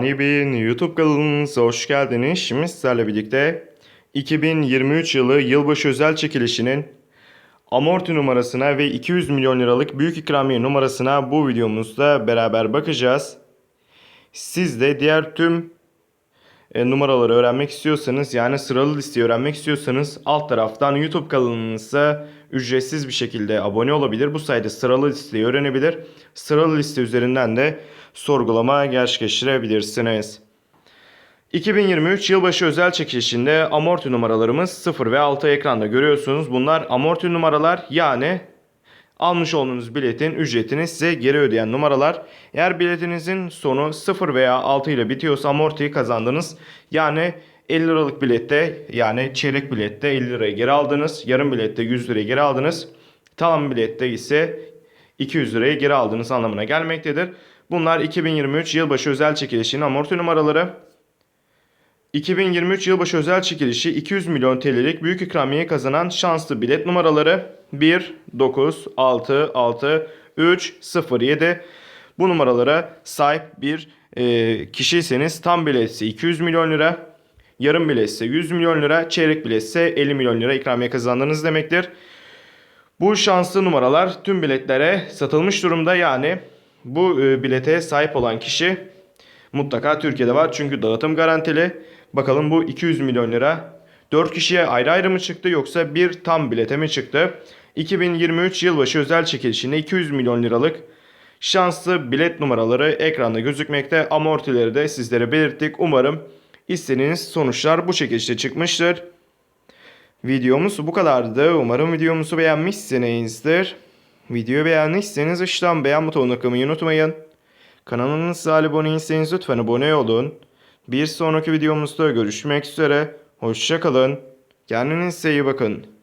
Fani YouTube kanalınıza hoş geldiniz. Şimdi sizlerle birlikte 2023 yılı yılbaşı özel çekilişinin amorti numarasına ve 200 milyon liralık büyük ikramiye numarasına bu videomuzda beraber bakacağız. Siz de diğer tüm e, numaraları öğrenmek istiyorsanız yani sıralı listeyi öğrenmek istiyorsanız alt taraftan YouTube kanalınıza ücretsiz bir şekilde abone olabilir. Bu sayede sıralı listeyi öğrenebilir. Sıralı liste üzerinden de sorgulama gerçekleştirebilirsiniz. 2023 yılbaşı özel çekilişinde amorti numaralarımız 0 ve 6 ekranda görüyorsunuz. Bunlar amorti numaralar yani almış olduğunuz biletin ücretini size geri ödeyen numaralar. Eğer biletinizin sonu 0 veya 6 ile bitiyorsa amortiyi kazandınız. Yani 50 liralık bilette yani çeyrek bilette 50 lirayı geri aldınız. Yarım bilette 100 lirayı geri aldınız. Tamam bilette ise 200 lirayı geri aldığınız anlamına gelmektedir. Bunlar 2023 yılbaşı özel çekilişinin amorti numaraları. 2023 yılbaşı özel çekilişi 200 milyon TL'lik büyük ikramiye kazanan şanslı bilet numaraları 1, 9, 6, 6, 3, 0, 7. Bu numaralara sahip bir e, kişiyseniz tam biletse 200 milyon lira, yarım biletse 100 milyon lira, çeyrek biletse 50 milyon lira ikramiye kazandınız demektir. Bu şanslı numaralar tüm biletlere satılmış durumda yani bu e, bilete sahip olan kişi mutlaka Türkiye'de var çünkü dağıtım garantili. Bakalım bu 200 milyon lira 4 kişiye ayrı ayrı mı çıktı yoksa bir tam bilete mi çıktı? 2023 yılbaşı özel çekilişinde 200 milyon liralık şanslı bilet numaraları ekranda gözükmekte. Amortileri de sizlere belirttik. Umarım istediğiniz sonuçlar bu çekilişte çıkmıştır. Videomuz bu kadardı. Umarım videomuzu beğenmişsinizdir. Videoyu beğendiyseniz aşağıdan beğen butonuna tıklamayı unutmayın. Kanalımıza abone değilseniz lütfen abone olun. Bir sonraki videomuzda görüşmek üzere. Hoşçakalın. Kendinize iyi bakın.